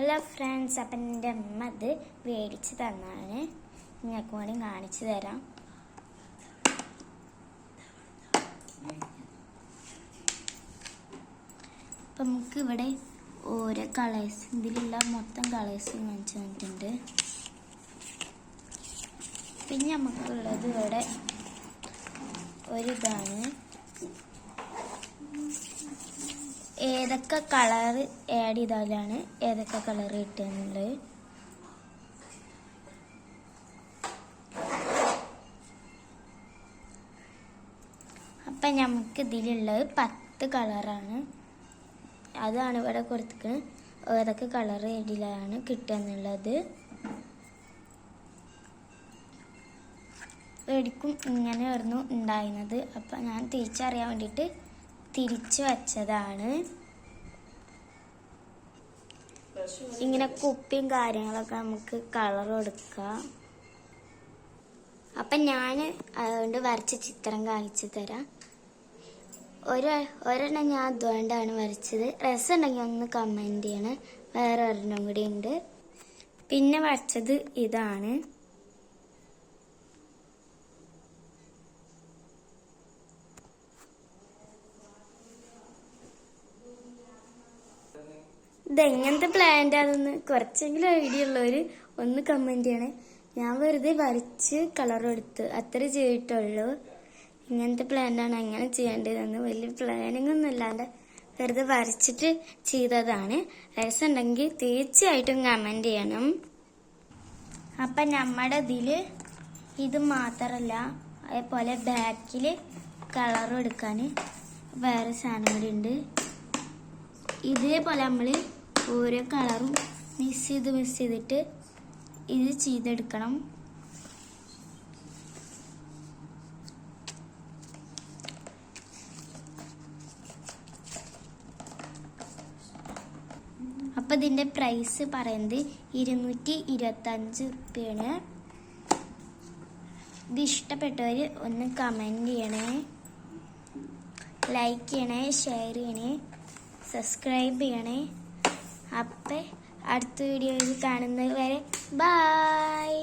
Hello friends അപ്പം എന്റെ അമ്മ അത് മേടിച്ച് തന്നാണ്. നിങ്ങൾക്ക് വേണ്ടി കാണിച്ചു തരാം. അപ്പം നമുക്ക് ഇവിടെ ഓരോ കളേഴ്സ് ഇതിലുള്ള മൊത്തം കളേഴ്സ് കാണിച്ചു തന്നിട്ടുണ്ട്. പിന്നെ നമുക്കുള്ളത് ഇവിടെ ഒരിതാണ് ഏതൊക്കെ കളർ ആഡ് ചെയ്താലാണ് ഏതൊക്കെ കളർ കിട്ടുന്നുള്ളത് അപ്പം നമുക്ക് ഇതിലുള്ളത് പത്ത് കളറാണ് അതാണ് ഇവിടെ കൊടുത്തത് ഏതൊക്കെ കളർ ഏടിലാണ് കിട്ടുക എന്നുള്ളത് ഇങ്ങനെ ഇങ്ങനെയായിരുന്നു ഉണ്ടായിരുന്നത്. അപ്പം ഞാൻ തിരിച്ചറിയാൻ വേണ്ടിയിട്ട് തിരിച്ചു വച്ചതാണ്. ഇങ്ങനെ കുപ്പിയും കാര്യങ്ങളൊക്കെ നമുക്ക് കളർ കൊടുക്കാം. അപ്പം ഞാൻ അതുകൊണ്ട് വരച്ച ചിത്രം കാണിച്ചു തരാം. ഒരു ഒരെണ്ണം ഞാൻ അതുകൊണ്ടാണ് വരച്ചത്. രസമുണ്ടെങ്കിൽ ഒന്ന് കമന്റ് ചെയ്യണം. വേറെ ഒരെണ്ണം കൂടി ഉണ്ട്. പിന്നെ വരച്ചത് ഇതാണ്. ഇതെങ്ങനത്തെ പ്ലാന്റ് ആണെന്ന് കുറച്ചെങ്കിലും ഐഡിയ ഉള്ളവര് ഒന്ന് കമന്റ് ചെയ്യണേ. ഞാൻ വെറുതെ വരച്ച് കളർ എടുത്ത് അത്ര ചെയ്തിട്ടുള്ളൂ. ഇങ്ങനത്തെ പ്ലാന്റാണ് അങ്ങനെ ചെയ്യേണ്ടതെന്ന് വലിയ പ്ലാനിങ് ഒന്നും ഇല്ലാണ്ട് വെറുതെ വരച്ചിട്ട് ചെയ്തതാണ്. രസമുണ്ടെങ്കിൽ തീർച്ചയായിട്ടും കമന്റ് ചെയ്യണം. അപ്പം നമ്മുടെ ഇതിൽ ഇത് മാത്രമല്ല അതേപോലെ ബാക്കിൽ കളർ എടുക്കാൻ വേറെ സാധനം കൂടി ഉണ്ട് ഇതേപോലെ നമ്മൾ ഓരോ കളറും മിക്സ് ചെയ്ത് മിക്സ് ചെയ്തിട്ട് ഇത് ചെയ്തെടുക്കണം. അപ്പം ഇതിന്റെ പ്രൈസ് പറയുന്നത് ഇരുന്നൂറ്റി ഇരുപത്തഞ്ച് റുപ്യാണ്. ഇത് ഇഷ്ടപ്പെട്ടവർ ഒന്ന് കമന്റ് ചെയ്യണേ. ലൈക്ക് ചെയ്യണേ ഷെയർ ചെയ്യണേ സബ്സ്ക്രൈബ് ചെയ്യണേ. അപ്പം അടുത്ത വീഡിയോയിൽ കാണുന്നത് വരെ ബായ്